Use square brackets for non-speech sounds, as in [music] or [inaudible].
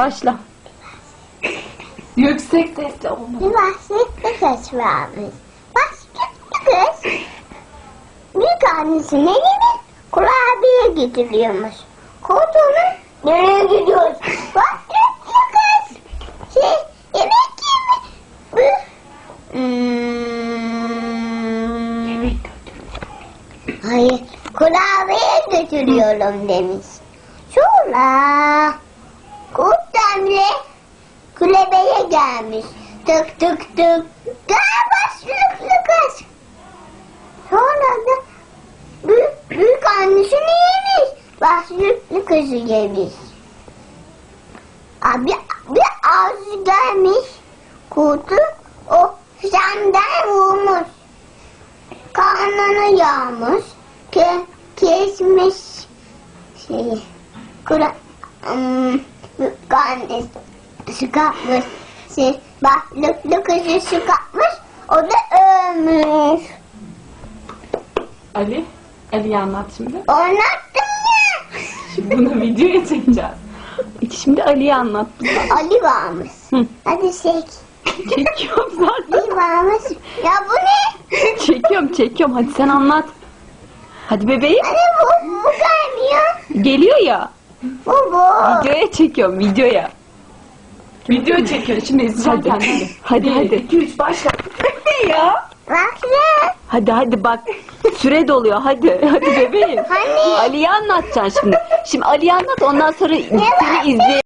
Başla. Yüksek sesle olmaz. Bahsetli kız varmış. Bahsetli kız büyük annesinin evine kurabiye getiriyormuş. Kodunu nereye gidiyoruz? Bahsetli kız şey yemek yeme. Hmm, hayır kurabiye götürüyorum demiş. Sonra gelmiş. Tık tık tık. Gel başlıklı kız. Sonra da büyük, büyük annesini yemiş. Başlıklı kızı yemiş. Abi bir ağzı gelmiş. Kurtu o senden vurmuş. Karnını yağmış. Ke, kesmiş. Şeyi. Kura, ım, büyük annesi sıkatmış. Şey, başlıklı kızı sıkatmış. O da ölmüş. Ali. Ali'yi anlat şimdi. Anlattım ya. Şimdi bunu videoya çekeceğiz. Şimdi Ali'yi anlat. Ali varmış. Hı. Hadi çek. Çekiyorum zaten. Ali varmış. Ya bu ne? Çekiyorum çekiyorum. Hadi sen anlat. Hadi bebeğim. Hani bu, bu gelmiyor. Geliyor ya. Bu bu. Videoya çekiyorum videoya. Video çekiyor. Şimdi izleyeceğim Hadi. kendini. Hadi hadi. 2 3 başla. [laughs] ya. Bak ya. Hadi hadi bak. Süre doluyor hadi. Hadi bebeğim. Hani? Ali'yi anlatacaksın şimdi. Şimdi Ali'yi anlat ondan sonra seni izle.